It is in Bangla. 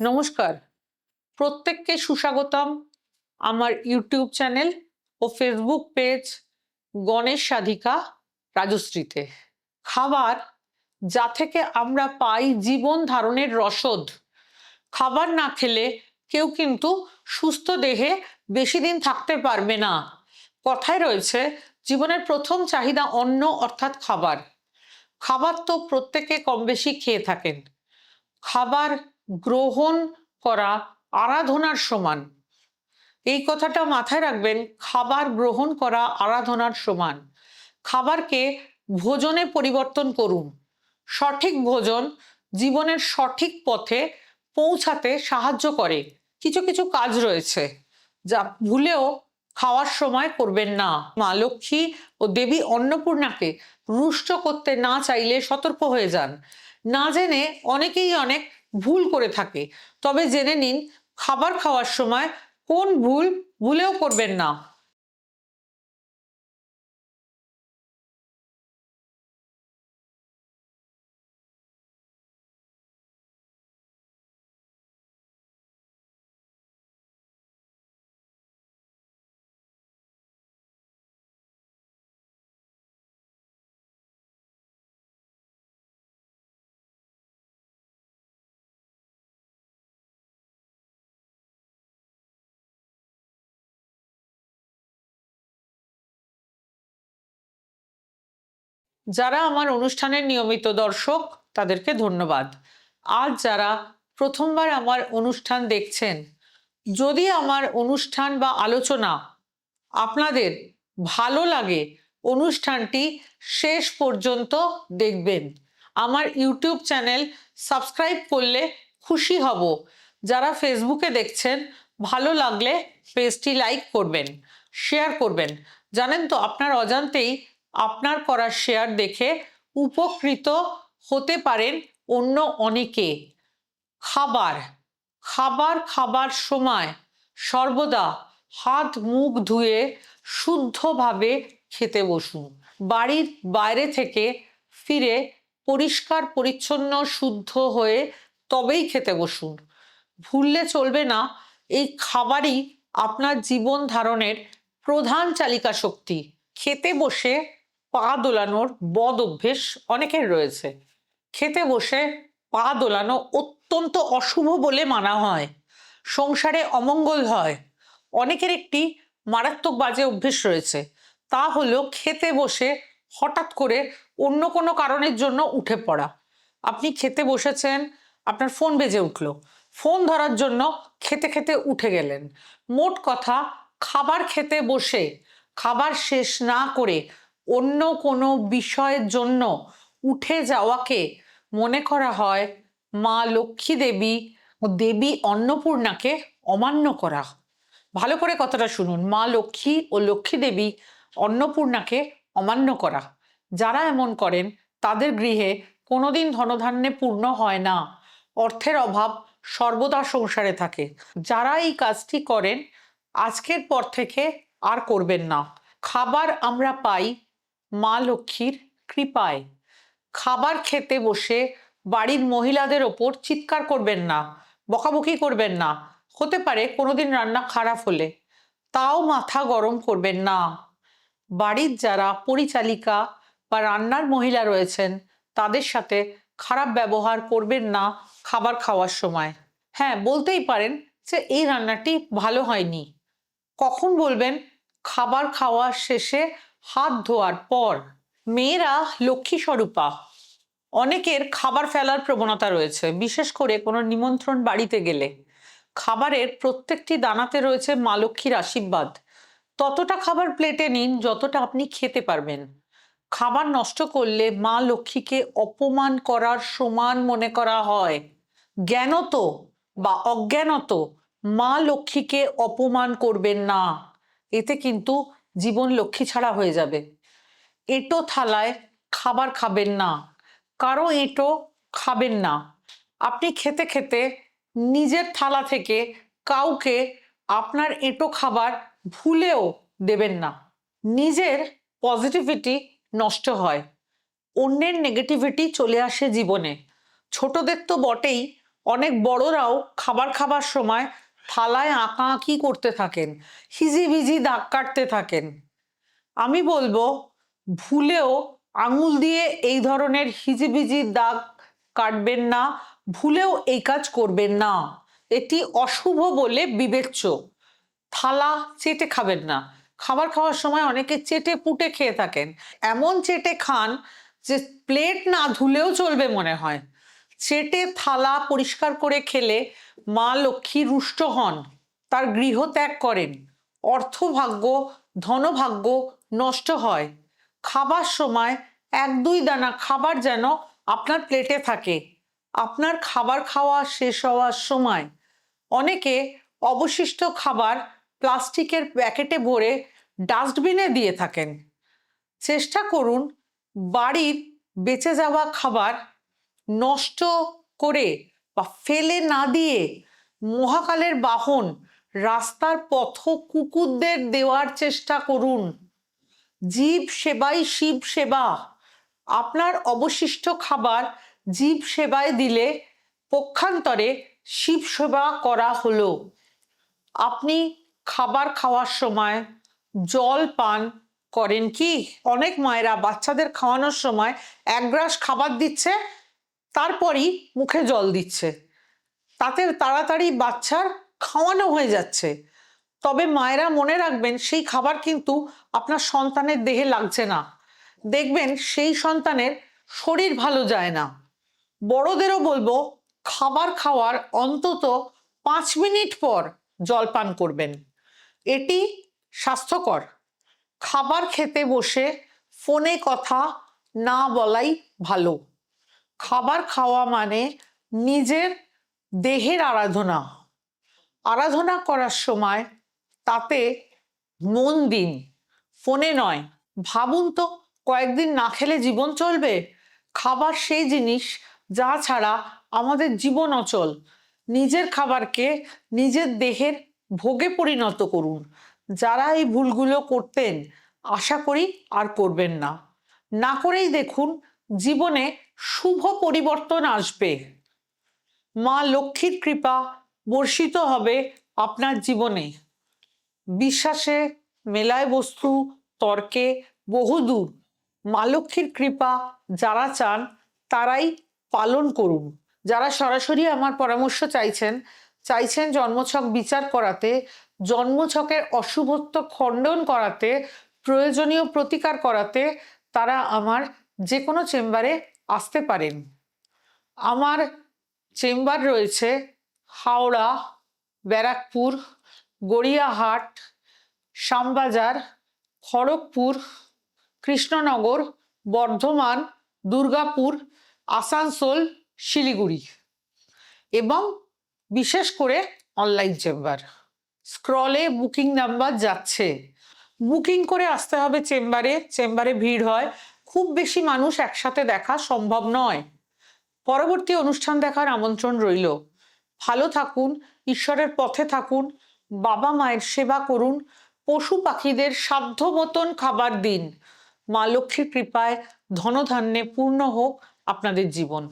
নমস্কার। প্রত্যেককে সুস্বাগতম আমার ইউটিউব চ্যানেল ও ফেসবুক পেজ গণেশ সাধিকা রাজশ্রীতে। খাবার যা থেকে আমরা পাই জীবন ধারণের রসদ। খাবার না খেলে কেউ কিন্তু সুস্থ দেহে বেশি দিন থাকতে পারবে না। কথায় রয়েছে, জীবনের প্রথম চাহিদা অন্ন অর্থাৎ খাবার। খাবার তো প্রত্যেকে কম বেশি খেয়ে থাকেন। খাবার গ্রহণ করা আরাধনার সমান। এই কথাটা মাথায় রাখবেন, খাবার গ্রহণ করা আরাধনার সমান। খাবারকে ভোজনে পরিবর্তন করুন। সঠিক ভোজন জীবনের সঠিক পথে পৌঁছাতে সাহায্য করে। কিছু কিছু কাজ রয়েছে যা ভুলেও খাওয়ার সময় করবেন না। মা লক্ষ্মী ও দেবী অন্নপূর্ণাকে রুষ্ট করতে না চাইলে সতর্ক হয়ে যান। না জেনে অনেকেই অনেক ভুল করে থাকে। তবে জেনে নিন খাবার খাওয়ার সময় কোন ভুল ভুলেও করবেন না। যারা আমার অনুষ্ঠানের নিয়মিত দর্শক, তাদেরকে ধন্যবাদ। আজ যারা প্রথমবার আমার অনুষ্ঠান দেখছেন, যদি আমার অনুষ্ঠান বা আলোচনা আপনাদের ভালো লাগে, অনুষ্ঠানটি শেষ পর্যন্ত দেখবেন। আমার ইউটিউব চ্যানেল সাবস্ক্রাইব করলে খুশি হব। যারা ফেসবুকে দেখছেন, ভালো লাগলে পেজটি লাইক করবেন, শেয়ার করবেন। জানেন তো, আপনার অজান্তেই আপনার করা শেয়ার দেখে উপকৃত হতে পারেন অন্য অনেকে। খাবার খাবার খাবার সময় সর্বদা হাত, মুখ ধুয়ে শুদ্ধভাবে খেতে বসুন। বাড়ির বাইরে থেকে ফিরে পরিষ্কার, পরিচ্ছন্ন, শুদ্ধ হয়ে তবেই খেতে বসুন। ভুললে চলবে না, এই খাবারই আপনার জীবন ধারণের প্রধান চালিকা শক্তি খেতে বসে পা দোলানোর বদ অভ্যেস অনেকের রয়েছে। খেতে বসে পা দোলানো অত্যন্ত অশুভ বলে মানা হয়। সংসারে অমঙ্গল হয়। অনেকের একটি মারাত্মক বাজে অভ্যেস রয়েছে। তা হলো খেতে বসে হঠাৎ করে অন্য কোনো কারণের জন্য উঠে পড়া। আপনি খেতে বসেছেন, আপনার ফোন বেজে উঠল। ফোন ধরার জন্য খেতে খেতে উঠে গেলেন। মোট কথা, খাবার খেতে বসে, খাবার শেষ না করে অন্য কোনো বিষয়ের জন্য উঠে যাওয়াকে মনে করা হয় মা লক্ষ্মী দেবী ও দেবী অন্নপূর্ণাকে অমান্য করা। ভালো করে কথাটা শুনুন। মা লক্ষ্মী ও লক্ষ্মী দেবী অন্নপূর্ণাকে অমান্য করা। যারা এমন করেন, তাদের গৃহে কোনোদিন ধনধান্যে পূর্ণ হয় না। অর্থের অভাব সর্বদা সংসারে থাকে। যারা এই কাজটি করেন, আজকের পর থেকে আর করবেন না। খাবার আমরা পাই মা লক্ষ্মীর কৃপায়। খাবার খেতে বসে বাড়ির মহিলাদের ওপর চিৎকার করবেন না, বকাবকি করবেন না। হতে পারে কোনোদিন রান্না খারাপ হলে। তাও মাথা গরম করবেন না। বাড়ির যারা পরিচালিকা বা রান্নার মহিলা রয়েছেন, তাদের সাথে খারাপ ব্যবহার করবেন না খাবার খাওয়ার সময়। হ্যাঁ বলতেই পারেন যে এই রান্নাটি ভালো হয়নি। কখন বলবেন, খাবার খাওয়ার শেষে হাত ধোয়ার পর মেয়েরা লক্ষ্মী স্বরূপা অনেকের খাবার ফেলার প্রবণতা রয়েছে, বিশেষ করে কোনো নিমন্ত্রণ বাড়িতে গেলে। খাবারের প্রত্যেকটি দানাতে রয়েছে মা লক্ষ্মীর আশীর্বাদ। ততটা খাবার প্লেটে নিন যতটা আপনি খেতে পারবেন। খাবার নষ্ট করলে মা লক্ষ্মীকে অপমান করার সমান মনে করা হয়। জ্ঞানত বা অজ্ঞানত মা লক্ষ্মীকে অপমান করবেন না। এতে কিন্তু জীবন লক্ষ্মী ছাড়া হয়ে যাবে। এঁটো থালায় খাবার খাবেন না। কারও এঁটো খাবেন না। আপনি খেতে খেতে নিজের থালা থেকে কাউকে আপনার এঁটো খাবার ভুলেও দেবেন না। নিজের পজিটিভিটি নষ্ট হয়। অন্যের নেগেটিভিটি চলে আসে জীবনে। ছোটদের তো বটেই অনেক বড়রাও খাবার খাবার সময় থালায় আঁকা আঁকি করতে থাকেন হিজিবিজি দাগ কাটতে থাকেন। আমি বলব, ভুলেও আঙুল দিয়ে এই ধরনের হিজিবিজি দাগ কাটবেন না, ভুলেও এই কাজ করবেন না। এটি অশুভ বলে বিবেচ্য। থালা চেটে খাবেন না। খাবার খাওয়ার সময় অনেকে চেটে পুটে খেয়ে থাকেন। এমন চেটে খান যে প্লেট না ধুলেও চলবে মনে হয়। চেটে থালা পরিষ্কার করে খেলে মা লক্ষ্মী রুষ্ট হন, তার গৃহ ত্যাগ করেন। অর্থভাগ্য, ধনভাগ্য নষ্ট হয়। খাবার সময় এক দুই দানা খাবার যেন আপনার প্লেটে থাকে। আপনার খাবার খাওয়া শেষ হওয়ার সময় অনেকে অবশিষ্ট খাবার প্লাস্টিকের প্যাকেটে ভরে ডাস্টবিনে দিয়ে থাকেন। চেষ্টা করুন বাড়ির বেঁচে যাওয়া খাবার নষ্ট করে বা ফেলে না দিয়ে মহাকালের বাহন, রাস্তার পথ কুকুরদের দেওয়ার চেষ্টা করুন। জীব সেবাই শিব সেবা। আপনার অবশিষ্ট খাবার জীব সেবায় দিলে পক্ষান্তরে শিব সেবা করা হলো। আপনি খাবার খাওয়ার সময় জল পান করেন কি? অনেক মায়েরা বাচ্চাদের খাওয়ানোর সময় এক গ্রাস খাবার দিচ্ছে তারপরই মুখে জল দিচ্ছে। তাতে তাড়াতাড়ি বাচ্চার খাওয়ানো হয়ে যাচ্ছে। তবে মায়েরা মনে রাখবেন, সেই খাবার কিন্তু আপনার সন্তানের দেহে লাগছে না। দেখবেন সেই সন্তানের শরীর ভালো যায় না। বড়দেরও বলব, খাবার খাওয়ার অন্তত পাঁচ মিনিট পর জল পান করবেন। এটি স্বাস্থ্যকর। খাবার খেতে বসে ফোনে কথা না বলাই ভালো। খাবার খাওয়া মানে নিজের দেহের আরাধনা। আরাধনা করার সময় তাতে মন দিন, ফোনে নয়। ভাবুন তো, কয়েকদিন না খেলে জীবন চলবে? খাবার সেই জিনিস যা ছাড়া আমাদের জীবন অচল। নিজের খাবারকে নিজের দেহের ভোগে পরিণত করুন। যারা এই ভুলগুলো করতেন, আশা করি আর করবেন না। না করেই দেখুন, জীবনে শুভ পরিবর্তন আসবে। মা লক্ষ্মীর কৃপা বর্ষিত হবে আপনার জীবনে। বিশ্বাসে মেলায় বস্তু, তর্কে বহুদূর মা লক্ষ্মীর কৃপা যারা চান, তারাই পালন করুন। যারা সরাসরি আমার পরামর্শ চাইছেন চাইছেন জন্মছক বিচার করাতে, জন্মছকের অশুভত্ব খণ্ডন করাতে, প্রয়োজনীয় প্রতিকার করাতে, তারা আমার যে কোনো চেম্বারে আসতে পারেন। আমার চেম্বার রয়েছে হাওড়া, ব্যারাকপুর, গড়িয়াহাট, শ্যামবাজার, খড়গপুর, কৃষ্ণনগর, বর্ধমান, দুর্গাপুর, আসানসোল, শিলিগুড়ি এবং বিশেষ করে অনলাইন চেম্বার। স্ক্রলে বুকিং নাম্বার যাচ্ছে। বুকিং করে আসতে হবে চেম্বারে। চেম্বারে ভিড় হয়। খুব বেশি মানুষ একসাথে দেখা সম্ভব নয়। পরবর্তী অনুষ্ঠান দেখার আমন্ত্রণ রইল। ভালো থাকুন, ঈশ্বরের পথে থাকুন, বাবা মায়ের সেবা করুন, পশু পাখিদের সাধ্য মতন খাবার দিন। মা লক্ষ্মীর কৃপায় ধনধান্যে পূর্ণ হোক আপনাদের জীবন।